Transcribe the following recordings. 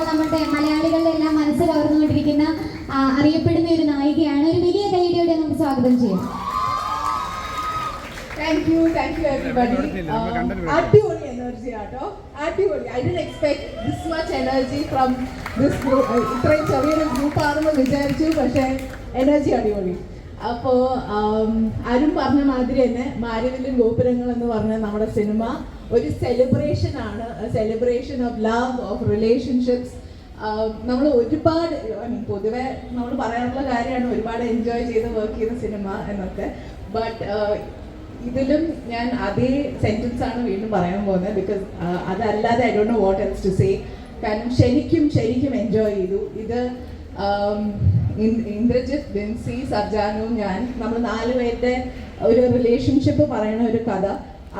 ഇപ്പോൾ നമ്മുടെ മലയാളികളുടെ എല്ലാം മനസ്സിൽ ഓർന്നുകൊണ്ടിരിക്കുന്ന അറിയപ്പെടുന്ന ഒരു നായികയാണ് ഒരു വലിയ കൈഡിയോടെ നമുക്ക് സ്വാഗതം ചെയ്യാം. Thank you thank you everybody അടിപൊളി എനർജി ആട്ടോ അടിപൊളി I'd expect this much energy from this group ഇത്രയും ചെറിയൊരു ഗ്രൂപ്പ് ആണെന്ന് വിചാരിച്ചു പക്ഷേ എനർജി അടിപൊളി. അപ്പോൾ അരുൺ പറഞ്ഞ മാതിരി തന്നെ മാര്യവില്ലും ഗോപുരങ്ങൾ എന്ന് പറഞ്ഞ നമ്മുടെ സിനിമ ഒരു സെലിബ്രേഷൻ ആണ്. Celebration of love of relationships നമ്മൾ ഒരുപാട് പൊതുവെ നമ്മൾ പറയാനുള്ള കാര്യമാണ് ഒരുപാട് എൻജോയ് ചെയ്ത് വർക്ക് ചെയ്ത സിനിമ എന്നൊക്കെ. ബട്ട് ഇതിലും ഞാൻ അതേ സെന്റൻസ് ആണ് വീണ്ടും പറയാൻ പോകുന്നത് ബിക്കോസ് അതല്ലാതെ I don't what else to say കാരണം ശരിക്കും ശരിക്കും എൻജോയ് ചെയ്തു. ഇത് ഇന്ദ്രജിത്ത് ബിൻസി സർജാനു ഞാൻ നമ്മൾ നാല് ഒരു റിലേഷൻഷിപ്പ് പറയുന്ന ഒരു കഥ.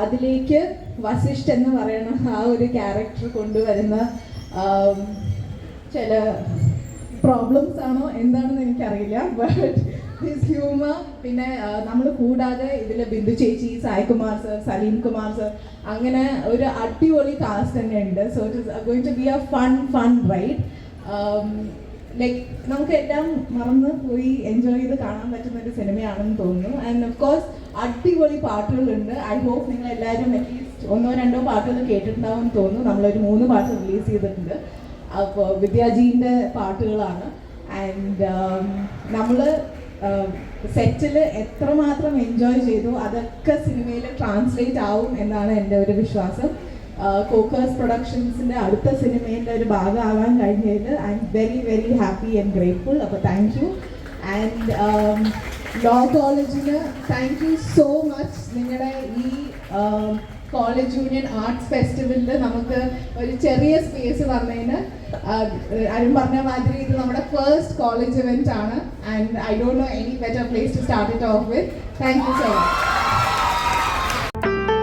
അതിലേക്ക് വസിഷ്ഠ് എന്ന് പറയുന്ന ആ ഒരു ക്യാരക്ടർ കൊണ്ടുവരുന്ന ചില പ്രോബ്ലംസ് ആണോ എന്താണെന്ന് എനിക്കറിയില്ല. ബട്ട് ഹിസ് ഹ്യൂമർ പിന്നെ നമ്മൾ കൂടാതെ ഇതിൽ ബിന്ദു ചേച്ചി സായ്കുമാർ സർ സലീം കുമാർ സർ അങ്ങനെ ഒരു അടിപൊളി കാസ്റ്റ് തന്നെ ഉണ്ട്. So it is going to be a fun fun ride like നമുക്ക് എല്ലാം മറന്ന് പോയി എൻജോയ് ചെയ്ത് കാണാൻ പറ്റുന്ന ഒരു സിനിമയാണെന്ന് തോന്നുന്നു. ആൻഡ് ഓഫ് കോഴ്സ് അടിപൊളി പാട്ടുകളുണ്ട്. ഐ ഹോപ്പ് നിങ്ങൾ എല്ലാവരും അറ്റ്ലീസ്റ്റ് ഒന്നോ രണ്ടോ പാട്ടുകൾ കേട്ടിട്ടുണ്ടാവും എന്ന് തോന്നുന്നു. നമ്മളൊരു മൂന്ന് പാട്ട് റിലീസ് ചെയ്തിട്ടുണ്ട്. അപ്പോൾ വിദ്യാജീന്റെ പാട്ടുകളാണ്. ആൻഡ് നമ്മൾ സെറ്റിൽ എത്രമാത്രം എൻജോയ് ചെയ്തു അതൊക്കെ സിനിമയിൽ ട്രാൻസ്ലേറ്റ് ആവും എന്നാണ് എന്റെ ഒരു വിശ്വാസം. കോക്കേഴ്സ് പ്രൊഡക്ഷൻസിന്റെ അടുത്ത സിനിമയുടെ ഒരു ഭാഗമാകാൻ കഴിഞ്ഞതിൽ I m very very happy and grateful അപ്പോൾ താങ്ക് യു ആൻഡ് ലോ കോളേജിന് താങ്ക് യു സോ മച്ച് നിങ്ങളുടെ ഈ കോളേജ് യൂണിയൻ ആർട്സ് ഫെസ്റ്റിവലിൽ നമുക്ക് ഒരു ചെറിയ സ്പേസ് പറഞ്ഞതിന് അരുൺ പറഞ്ഞ മാതിരി ഇത് നമ്മുടെ ഫസ്റ്റ് കോളേജ് ഇവന്റ് ആണ്. And I don't know any better place to start it off with thank you so much